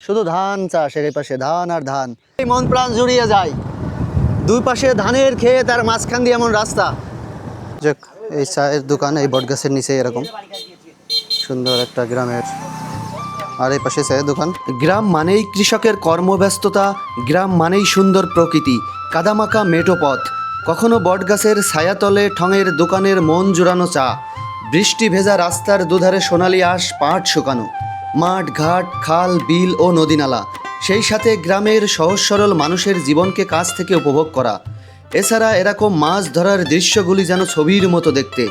শুধু ধান চাষ এর পাশে ধান আর ধান। মন প্রাণ জুড়িয়ে যায়। দুই পাশে ধানের ক্ষেত আর মাঝখান দিয়ে এমন রাস্তা। যাক, এই চায়ের দোকান, এই বটগাছের নিচে এরকম। সুন্দর একটা গ্রামের। আর এই পাশে চায়ের দোকান। গ্রাম মানেই কৃষকের কর্মব্যস্ততা, গ্রাম মানেই সুন্দর প্রকৃতি। কাদামাকা মেটো পথ। কখনো বটগাছের ছায়াতলে ঠঙের দোকানের মন জুড়ানো চা। বৃষ্টি ভেজা রাস্তার দুধারে সোনালি আঁশ পাট শুকানো। মাঠ, ঘাট, খাল, বিল ও নদীনালা। সেই সাথে গ্রামের সহজ সরল মানুষের জীবনকে কাছ থেকে উপভোগ করা। এছাড়া এরকম মাছ ধরার দৃশ্যগুলি যেন ছবির মতো দেখতে,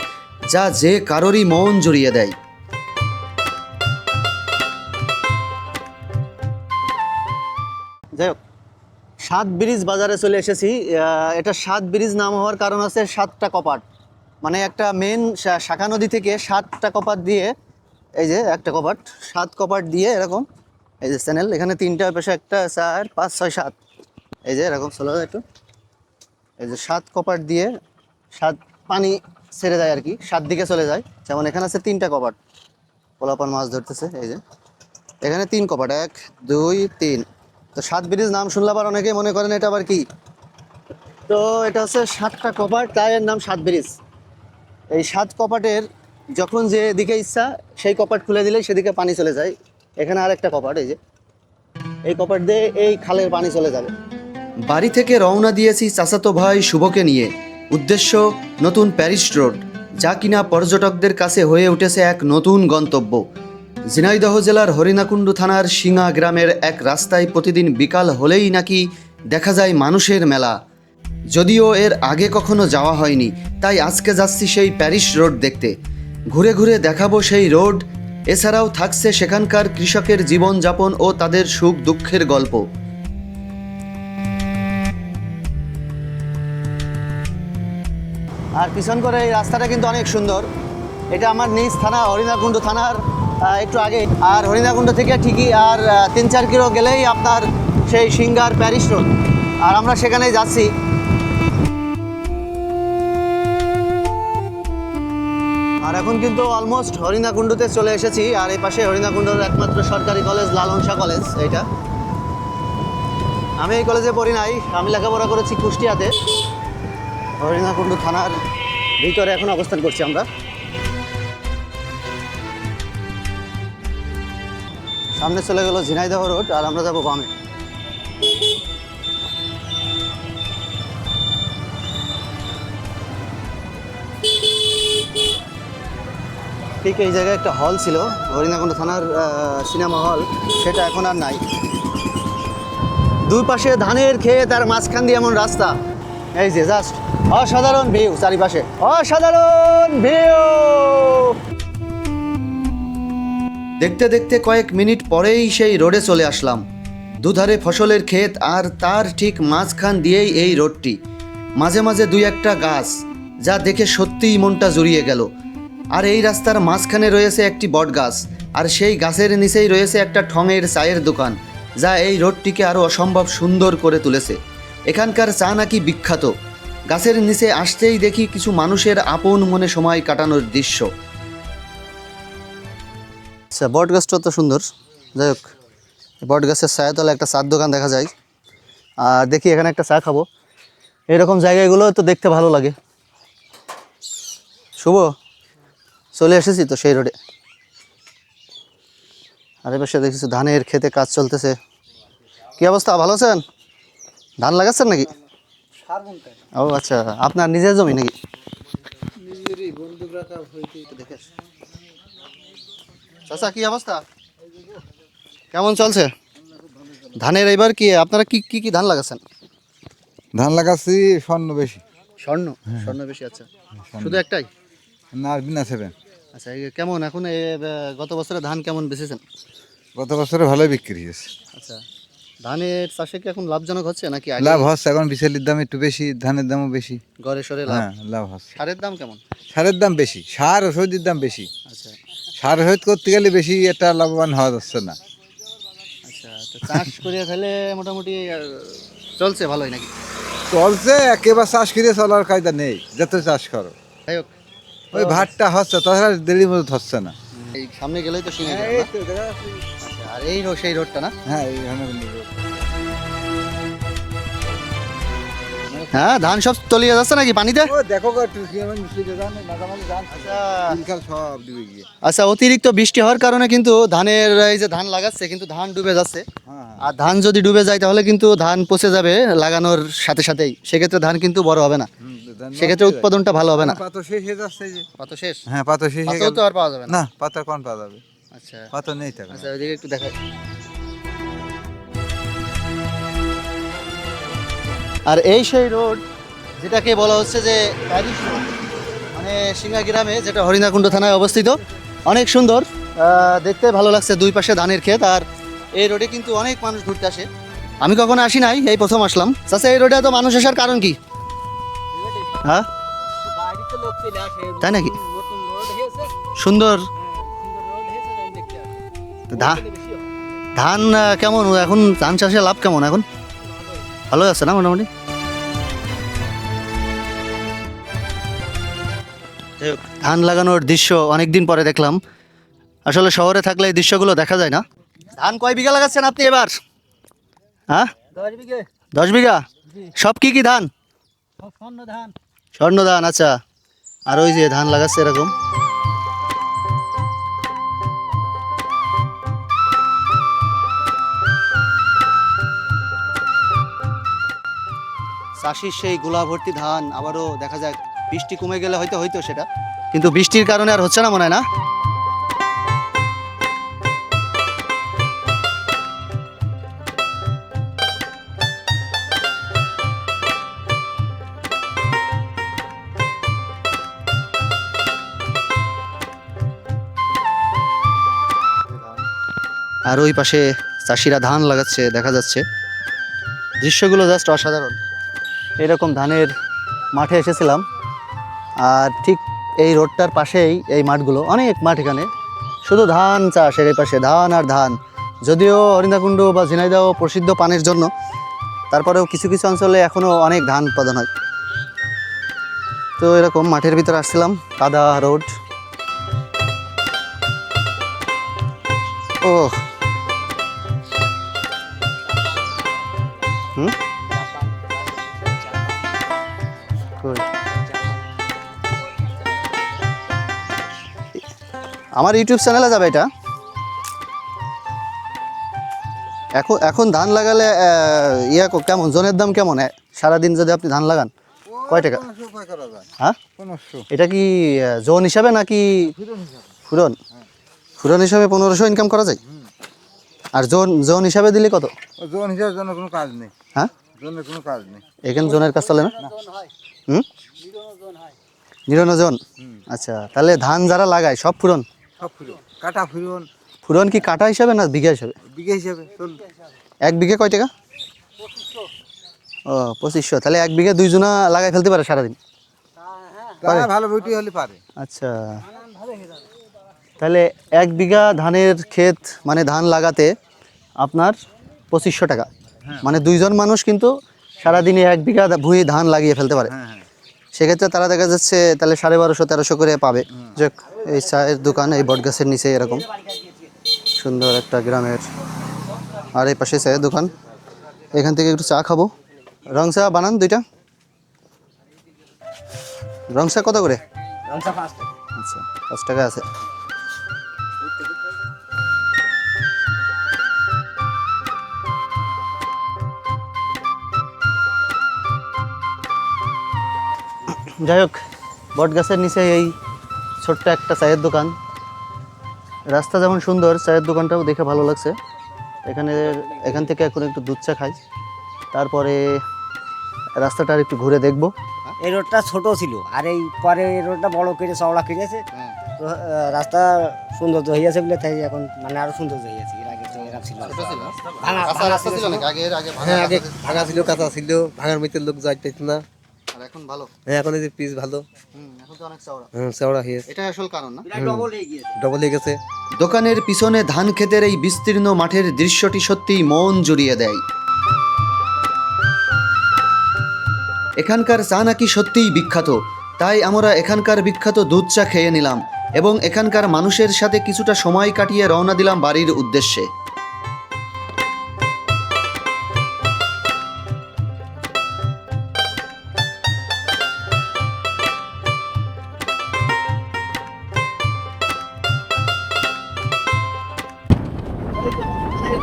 যা যে কারোরই মন জড়িয়ে দেয়। যাই হোক, সাত ব্রিজ বাজারে চলে এসেছি। এটা সাত ব্রিজ নাম হওয়ার কারণ আছে সাতটা কপাট। মানে একটা মেন শাখা নদী থেকে সাতটা কপাট দিয়ে এই যে একটা কপাট, সাত কপাট দিয়ে এরকম, এই যে চ্যানেল, এখানে তিনটা পেশা, একটা চার, পাঁচ, ছয়, সাত। এই যে এরকম, চলে যায় একটু। এই যে সাত কপাট দিয়ে, সাত পানি ছেড়ে যায় আর কি, সাত দিকে চলে যায়। যেমন এখানে আছে তিনটা কপাট। পোলাপান মাছ ধরতেছে, এই যে। এখানে তিন কপাট, এক, দুই, তিন। তো সাত ব্রিজ নাম শুনলে আবার অনেকেই মনে করেন এটা আবার কি? তো এটা হচ্ছে সাতটা কপাট, তাই এর নাম সাত ব্রিজ। এই সাত কপাটের যখন যে দিকে ইচ্ছা, সেই কপাট খুলে দিলে সেদিকে পানি চলে যায়। এখানে আর একটা কপাট, এই যে। এই কপাট দিয়ে এই খালের পানি চলে যাবে। বাড়ি থেকে রওনা দিয়েছি চাচাতো ভাই শুভকে নিয়ে। উদ্দেশ্য, নতুন প্যারিস রোড, যা কিনা পর্যটকদের কাছে হয়ে উঠেছে এক নতুন গন্তব্য। ঝিনাইদহ জেলার হরিণাকুণ্ডু থানার সিঙা গ্রামের এক রাস্তায় প্রতিদিন বিকাল হলেই নাকি দেখা যায় মানুষের মেলা। যদিও এর আগে কখনো যাওয়া হয়নি, তাই আজকে যাচ্ছি সেই প্যারিস রোড দেখতে। ঘুরে ঘুরে দেখাবো সেই রোড। এছাড়াও থাকছে সেখানকার কৃষকের জীবনযাপন ও তাদের সুখ দুঃখের গল্প। আর পিছন করে এই রাস্তাটা কিন্তু অনেক সুন্দর। এটা আমার নিজ থানা, হরিণাকুণ্ড থানার একটু আগে। আর হরিণাকুণ্ড থেকে ঠিকই আর তিন চার কিলো গেলেই আপনার সেই সিঙ্গার প্যারিস রোড। আর আমরা সেখানেই যাচ্ছি। কিন্তু অলমোস্ট হরিণাকুণ্ডুতে চলে এসেছি, আর এই পাশে হরিণাকুণ্ডুর একমাত্র সরকারি কলেজ লালনসা কলেজ এইটা। আমি এই কলেজে পড়ি নাই, আমি লেখাপড়া করেছি কুষ্টিয়াতে। হরিণাকুণ্ডু থানার ভিতরে এখন অবস্থান করছি আমরা। সামনে চলে গেল ঝিনাইদহ রোড, আর আমরা যাব বামে। ঠিক এই জায়গায় একটা হল ছিল হরিণাকুণ্ড থানার সিনেমা হল সেটা এখন আর নাই। দুই পাশে ধানের ক্ষেত আর মাঝখান দিয়ে এমন রাস্তা। এই যে জাস্ট অসাধারণ ভিউ চারিপাশে। অসাধারণ ভিউ দেখতে দেখতে কয়েক মিনিট পরেই সেই রোডে চলে আসলাম। দুধারে ফসলের ক্ষেত আর তার ঠিক মাঝখান দিয়েই এই রোডটি মাঝে মাঝে দুই একটা গাছ, যা দেখে সত্যিই মনটা জুড়িয়ে গেল। আর এই রাস্তার মাঝখানে রয়েছে একটি বট গাছ আর সেই গাছের নিচেই রয়েছে একটা ঠঙের চায়ের দোকান, যা এই রোডটিকে আরও অসম্ভব সুন্দর করে তুলেছে। এখানকার চা নাকি বিখ্যাত। গাছের নিচে আসতেই দেখি কিছু মানুষের আপন মনে সময় কাটানোর দৃশ্য। আচ্ছা বট গাছটা তো সুন্দর। যাই হোক বট গাছের ছায়াতলে একটা চার দোকান দেখা যায়। আর দেখি এখানে একটা চা খাব। এরকম জায়গাগুলো তো দেখতে ভালো লাগে। শুভ। চলে এসেছি তো সেই রোডে। আরে পাশে দেখছি ধানের খেতে কাজ চলতেছে। কি অবস্থা? ভালো আছেন? ধান লাগাচ্ছেন নাকি? ও আচ্ছা আপনার নিজের জমি নাকি। চাচা কি অবস্থা? কেমন চলছে? ধানের এবার কি আপনারা কি কি কি ধান লাগাচ্ছেন? ধান লাগাচ্ছি স্বর্ণ বেশি। স্বর্ণ? স্বর্ণ বেশি আচ্ছা। শুধু একটাই? না আর বিনা সেভেন। আচ্ছা কেমন? এখন গত বছরে ধান কেমন বেচেছেন? গত বছরে ভালোই বিক্রি হয়েছে। আচ্ছা ধানের চাষে কি এখন লাভজনক হচ্ছে নাকি লাভ হচ্ছে এখন বিশালির দাম একটু বেশি ধানের দামও বেশি। ঘরে সরে লাভ? হ্যাঁ লাভ হচ্ছে। সারের দাম কেমন? সারের দাম বেশি সার ওষুধের দাম বেশি। আচ্ছা। সার ওষুধ করতে গেলে বেশি একটা লাভবান হওয়া যাচ্ছে না। আচ্ছা তো চাষ করে তাহলে মোটামুটি চলছে ভালোই নাকি? চলছে একেবারে চাষ করে চলার কায়দা নেই যত চাষ করো। যাই হোক ওই ভাতটা হচ্ছে তাছাড়া দেরির মতো হচ্ছে না। এই সামনে গেলেই তো এই। আচ্ছা আর এই সেই রোডটা না? হ্যাঁ কিন্তু হ্যাঁ ধান সব তলিয়ে যাচ্ছে নাকি পানিতে? গিয়ে। আচ্ছা অতিরিক্ত বৃষ্টি হওয়ার কারণে কিন্তু ধানের এই যে ধান লাগাচ্ছে কিন্তু ধান ডুবে যাচ্ছে। হ্যাঁ, হ্যাঁ। আর ধান যদি ডুবে যায় তাহলে কিন্তু ধান পচে যাবে লাগানোর সাথে সাথেই। সেক্ষেত্রে ধান কিন্তু বড় হবে না। সেক্ষেত্রে উৎপাদনটা ভালো হবে না। পাতা শেষ হয়ে যাচ্ছে যে। শেষ? হ্যাঁ পাতা শেষ হয়ে গেল। তো আর পাওয়া যাবে না? পাতা কোন পাওয়া যাবে। আচ্ছা। পাতা নেই এখন। আচ্ছা ওইদিকে একটু দেখাই। আর এই সেই রোড যেটাকে বলা হচ্ছে যে প্যারিস রোড মানে সিঙ্গা গ্রামে যেটা হরিণাকুণ্ড থানায় অবস্থিত অনেক সুন্দর। আহ, দেখতে ভালো লাগছে দুই পাশে ধানের ক্ষেত আর এই রোডে কিন্তু অনেক মানুষ ঘুরতে আসে। আমি কখনো আসি নাই এই প্রথম আসলাম। চাষা এই রোডে তো মানুষ আসার কারণ কি? হ্যাঁ? তাই নাকি? সুন্দর। ধান কেমন? এখন ধান চাষে লাভ কেমন এখন? ভালো আছে না মোটামুটি? ধান লাগানোর দৃশ্য অনেক দিন পরে দেখলাম। আসলে শহরে থাকলে এই দৃশ্যগুলো দেখা যায় না। ধান কয় বিঘা লাগাচ্ছেন আপনি এবার? হ্যাঁ? দশ বিঘা। সব কি কি ধান। স্বর্ণ ধান আচ্ছা। আর ওই যে ধান লাগাচ্ছে এরকম। চাষির সেই গোলা ভর্তি ধান, আবারও দেখা যাক, বৃষ্টি কমে গেলে হয়তো হয়তো সেটা। কিন্তু বৃষ্টির কারণে আর হচ্ছে না মনে হয় না? আর ওই পাশে চাষিরা ধান লাগাচ্ছে, দেখা যাচ্ছে। দৃশ্যগুলো জাস্ট অসাধারণ। এরকম ধানের মাঠে এসেছিলাম, আর ঠিক এই রোডটার পাশেই এই মাঠগুলো, অনেক মাঠ এখানে। শুধু ধান চাষের এই পাশে, ধান আর ধান। যদিও হরিণাকুণ্ড বা ঝিনাইদহ প্রসিদ্ধ পানের জন্য, তারপরেও কিছু কিছু অঞ্চলে এখনও অনেক ধান উৎপাদন হয়। তো এরকম মাঠের ভিতরে আসছিলাম, কাদা রোড। ও হুম? আমার ইউটিউব চ্যানেলে যাবে এটা? এখন এখন ধান লাগালে ইয়া কেমন জনের দাম কেমন? সারাদিন যদি আপনি ধান লাগান কয় টাকা? হ্যাঁ? এটা কি জোন হিসাবে নাকি ফুরন ফুরন? হিসাবে পনেরোশো ইনকাম করা যায়? আর জোন জোন হিসাবে দিলে কত? জোন হিসাবে জনের কোনো কাজ নেই। হ্যাঁ? জনের কোনো কাজ নেই। এখানে জোনের কাজ চলে না? হুম? নিরন জন আচ্ছা তাহলে ধান যারা লাগায় সব ফুরন সব ফুরন কাটা ফুরন ফুরন কি কাটা হিসাবে না বিঘা হিসাবে? বিঘে হিসাবে এক বিঘে কয় টাকা? ও পঁচিশশো। তাহলে এক বিঘে দুইজনা লাগাই ফেলতে পারে সারাদিন? ভালো বইটি হলে পারে। আচ্ছা। তাহলে এক বিঘা ধানের ক্ষেত মানে ধান লাগাতে আপনার পঁচিশশো টাকা। মানে দুইজন মানুষ কিন্তু সারাদিনে এক বিঘা ভুঁই ধান লাগিয়ে ফেলতে পারে। হ্যাঁ হ্যাঁ। সেক্ষেত্রে তারা দেখা যাচ্ছে তাহলে সাড়ে বারোশো তেরোশো করে পাবে। যে এই চায়ের দোকান এই বটগাছের নিচে এরকম। সুন্দর একটা গ্রামের। আর এই পাশে চায়ের দোকান। এখান থেকে একটু চা খাব। রং চা বানান দুইটা। রং চা কত করে? আচ্ছা পাঁচ টাকা আছে। যাই হোক বট গাছের নিচে এই ছোট্ট একটা চায়ের দোকান। রাস্তা যেমন সুন্দর চায়ের দোকানটাও দেখে ভালো লাগছে। এখানে এখান থেকে এখন একটু দুধ চা খাই। তারপরে রাস্তাটা আর একটু ঘুরে দেখব। এই রোডটা ছোট ছিল আর এই পরে এই রোডটা বড় করে চওড়া করেছে রাস্তা সৌন্দর্য হইয়াছে বলে তাই এখন মানে আরও সৌন্দর্য হইয়াছে এর আগে তো এরকম ছিল। ভাঙা ছিল ছিল। হ্যাঁ আগে ভাঙা ছিল কাঁচা ছিল। ভাঙার মধ্যে লোক যাইতে না। আর এখন ভালো? হ্যাঁ এখন এই যে পিস ভালো। হুম এখন তো অনেক চওড়া। হ্যাঁ চওড়া হয়েছে এটা আসল কারণ না? ডবল হয়ে গিয়েছে। ডবল হয়ে গেছে। দোকানের পিছনে ধান ক্ষেতের এই বিস্তীর্ণ মাঠের দৃশ্যটি সত্যিই মন জুড়িয়ে দেয়। এখানকার চা নাকি সত্যিই বিখ্যাত। তাই আমরা এখানকার বিখ্যাত দুধ চা খেয়ে নিলাম এবং এখানকার মানুষের সাথে কিছুটা সময় কাটিয়ে রওনা দিলাম বাড়ির উদ্দেশ্যে।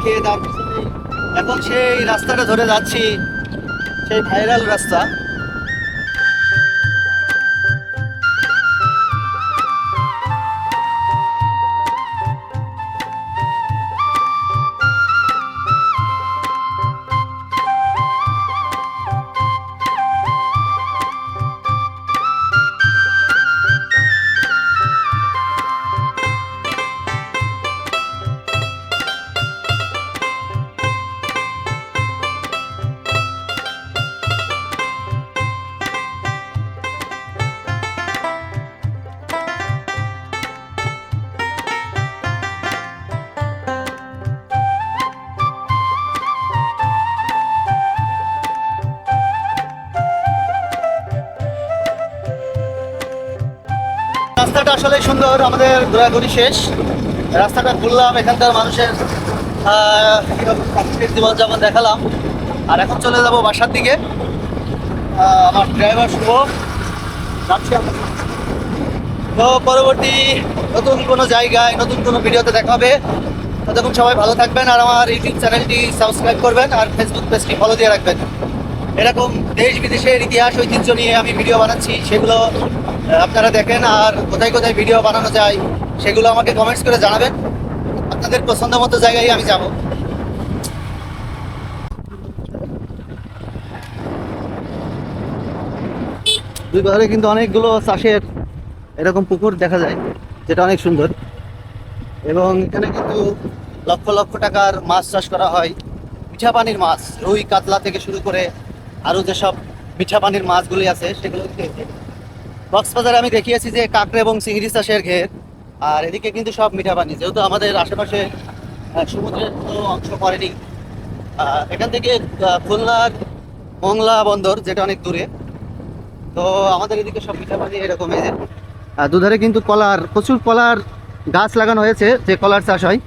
তার দাম? এখন সেই রাস্তাটা ধরে যাচ্ছি সেই ভাইরাল রাস্তা। রাস্তাটা আসলে সুন্দর, আমাদের ঘোরাঘুরি শেষ। রাস্তাটা ঘুরলাম এখানকার মানুষের প্রাকৃতিক জীবনযাপন দেখালাম। আর এখন চলে যাব বাসার দিকে। আমার ড্রাইভার শুভ। যাচ্ছি তো পরবর্তী নতুন কোনো জায়গায়, নতুন কোনো ভিডিওতে দেখা হবে। ততক্ষণ সবাই ভালো থাকবেন আর আমার ইউটিউব চ্যানেলটি সাবস্ক্রাইব করবেন আর ফেসবুক পেজটি ফলো দিয়ে রাখবেন। এরকম দেশ বিদেশের ইতিহাস, ঐতিহ্য নিয়ে আমি ভিডিও বানাচ্ছি, সেগুলো আপনারা দেখেন আর কোথায় কোথায় ভিডিও বানানো যায়, সেগুলো আমাকে কমেন্টস করে জানাবেন। আপনাদের পছন্দ মতো জায়গায় আমি যাব। দুই পাহাড়ে কিন্তু অনেকগুলো চাষের এরকম পুকুর দেখা যায়, যেটা অনেক সুন্দর। এবং এখানে কিন্তু লক্ষ লক্ষ টাকার মাছ চাষ করা হয়। মিঠা পানির মাছ, রুই, কাতলা থেকে শুরু করে আরও যেসব মিঠা পানির মাছগুলি আছে, সেগুলো কক্সবাজারে আমি দেখিয়েছি যে কাঁকড়া এবং চিংড়ি চাষের ঘের, আর এদিকে কিন্তু সব মিঠা পানি। যেহেতু আমাদের আশেপাশে সমুদ্রের কোনো অংশ পড়েনি এখান থেকে খুলনার মংলা বন্দর, যেটা অনেক দূরে, তো আমাদের এদিকে সব মিঠা পানি এরকম এই যে দুধারে কিন্তু কলার, প্রচুর কলার গাছ লাগানো হয়েছে, যে কলার চাষ হয়।